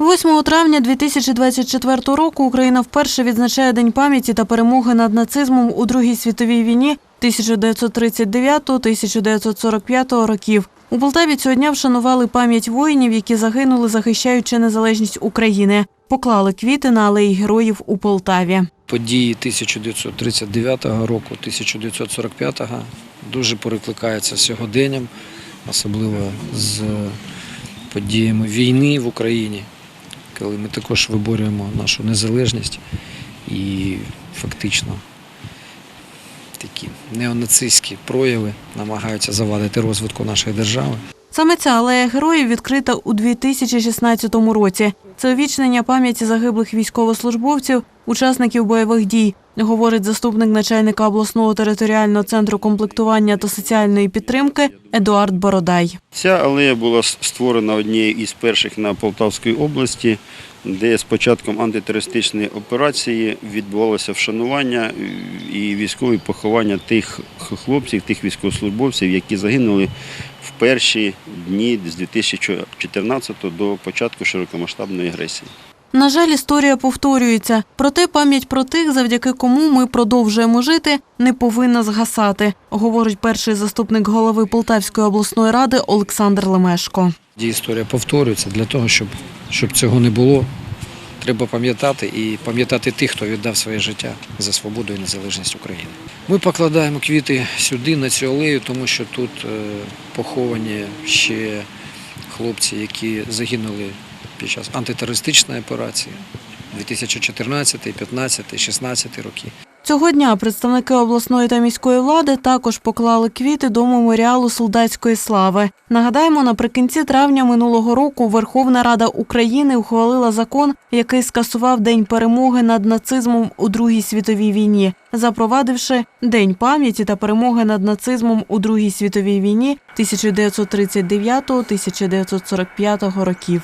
8 травня 2024 року Україна вперше відзначає День пам'яті та перемоги над нацизмом у Другій світовій війні 1939-1945 років. У Полтаві цього дня вшанували пам'ять воїнів, які загинули, захищаючи незалежність України. Поклали квіти на алеї героїв у Полтаві. Події 1939 року, 1945 дуже перекликаються сьогоденням, особливо з подіями війни в Україні, коли ми також виборюємо нашу незалежність і фактично такі неонацистські прояви намагаються завадити розвитку нашої держави. Саме ця алея героїв відкрита у 2016 році. Це увічнення пам'яті загиблих військовослужбовців, учасників бойових дій, говорить заступник начальника обласного територіального центру комплектування та соціальної підтримки Едуард Бородай. Ця алея була створена однією із перших на Полтавській області, де з початком антитерористичної операції відбувалося вшанування і військові поховання тих хлопців, тих військовослужбовців, які загинули перші дні з 2014 до початку широкомасштабної агресії. На жаль, історія повторюється. Проте пам'ять про тих, завдяки кому ми продовжуємо жити, не повинна згасати, говорить перший заступник голови Полтавської обласної ради Олександр Лемешко. Історія повторюється для того, щоб, щоб цього не було. Треба пам'ятати і пам'ятати тих, хто віддав своє життя за свободу і незалежність України. Ми покладаємо квіти сюди, на цю алею, тому що тут е, поховані ще хлопці, які загинули під час антитерористичної операції 2014, 15, 16 роки. Цього дня представники обласної та міської влади також поклали квіти до меморіалу солдатської слави. Нагадаємо, наприкінці травня минулого року Верховна Рада України ухвалила закон, який скасував День перемоги над нацизмом у Другій світовій війні, запровадивши День пам'яті та перемоги над нацизмом у Другій світовій війні 1939-1945 років.